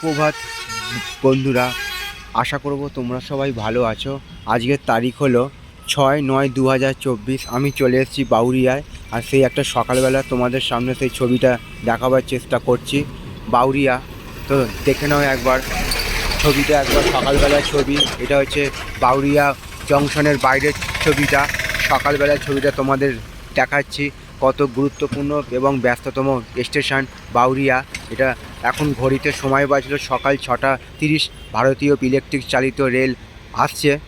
সুপ্রভাত, বন্ধুরা। আশা করব তোমরা সবাই ভালো আছো। আজকের তারিখ হলো ছয় নয় দু আমি চলে এসেছি বাউরিয়ায়, আর সেই একটা সকালবেলা তোমাদের সামনে সেই ছবিটা দেখাবার চেষ্টা করছি। বাউরিয়া, তো দেখে নাও একবার। ছবিটা একবার সকালবেলার ছবি। এটা হচ্ছে বাউরিয়া জংশনের বাইরের ছবিটা। সকালবেলার ছবিটা তোমাদের দেখাচ্ছি। কত গুরুত্বপূর্ণ এবং ব্যস্ততম স্টেশন বাউরিয়া। এটা এখন ঘড়িতে সময় বাজলো সকাল ছটা তিরিশ। ভারতীয় ইলেকট্রিক চালিত রেল আসছে।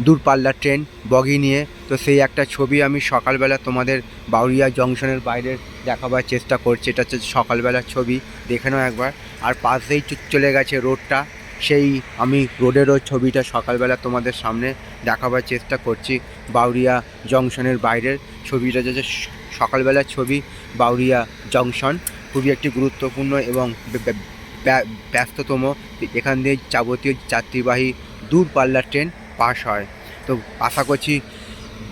দূরপাল্লার ট্রেন বগি নিয়ে। তো সেই একটা ছবি আমি সকালবেলা তোমাদের বাউরিয়া জংশনের বাইরে দেখাবার চেষ্টা করছি। এটা হচ্ছে সকালবেলার ছবি, দেখে নাও একবার। আর পাশেই চলে গেছে রোডটা। সেই আমি রোডেরও ছবিটা সকালবেলা তোমাদের সামনে দেখাবার চেষ্টা করছি বাউরিয়া জংশনের বাইরের। ছবিটা যে সকালবেলার ছবি বাউরিয়া জংশন। খুবই একটি গুরুত্বপূর্ণ এবং ব্যস্ততম এখান দিয়ে যাবতীয় যাত্রীবাহী দূরপাল্লার ট্রেন পাস হয়। তো আশা করছি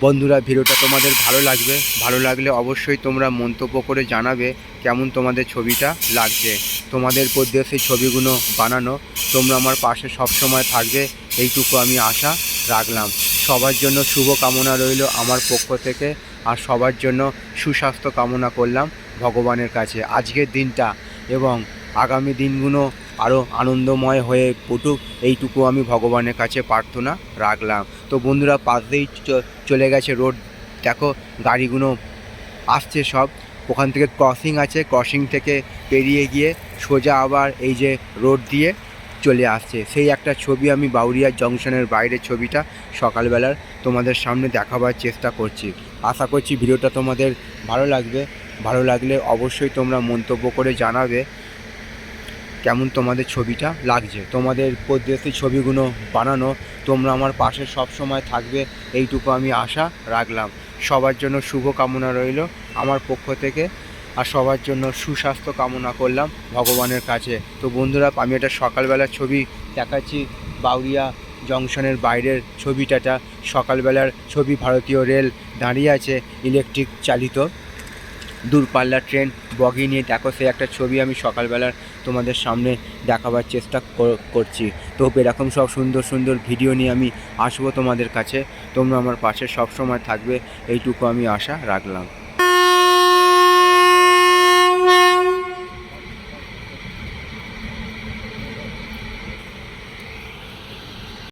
বন্ধুরা ভিডিওটা তোমাদের ভালো লাগবে। ভালো লাগলে অবশ্যই তোমরা মন্তব্য করে জানাবে কেমন তোমাদের ছবিটা লাগছে। তোমাদের উদ্দেশ্যে ছবিগুলো বানানো। তোমরা আমার পাশে সবসময় থাকবে। এইটুকু আমি আশা রাখলাম। সবার জন্য শুভ কামনা রইল আমার পক্ষ থেকে। আর সবার জন্য সুস্বাস্থ্য কামনা করলাম। ভগবানের কাছে। আজকের দিনটা এবং আগামী দিনগুলো আরও আনন্দময় হয়ে উঠুক, এইটুকু আমি ভগবানের কাছে প্রার্থনা রাখলাম। তো বন্ধুরা, পাশেই চ- চলে গেছে রোড। দেখো, গাড়িগুলো আসছে সব। ওখান থেকে ক্রসিং আছে। ক্রসিং থেকে পেরিয়ে গিয়ে সোজা আবার এই যে রোড দিয়ে চলে আসছে। সেই একটা ছবি আমি বাউরিয়া জংশনের বাইরের ছবিটা সকালবেলার তোমাদের সামনে দেখাবার চেষ্টা করছি। আশা করছি ভিডিওটা তোমাদের ভালো লাগবে। ভালো লাগলে অবশ্যই তোমরা মন্তব্য করে জানাবে কেমন তোমাদের ছবিটা লাগছে। তোমাদের পদ্ধতি ছবিগুলো বানানো তোমরা আমার পাশে সব সময় থাকবে, এইটুকু আমি আশা রাখলাম। সবার জন্য শুভ কামনা রইল আমার পক্ষ থেকে আর সবার জন্য সুস্বাস্থ্য কামনা করলাম ভগবানের কাছে। তো বন্ধুরা, আমি একটা সকালবেলার ছবি দেখাচ্ছি, বাউরিয়া জংশনের বাইরের ছবিটাটা। সকালবেলার ছবি ভারতীয় রেল দাঁড়িয়ে আছে, ইলেকট্রিক চালিত। দূরপাল্লার ট্রেন, বগি নিয়ে দেখো, সেই একটা ছবি আমি সকালবেলার তোমাদের সামনে দেখাবার চেষ্টা করছি। তো এরকম সব সুন্দর সুন্দর ভিডিও নিয়ে আমি আসব তোমাদের কাছে। তোমরা আমার পাশে সবসময় থাকবে, এইটুকু আমি আশা রাখলাম।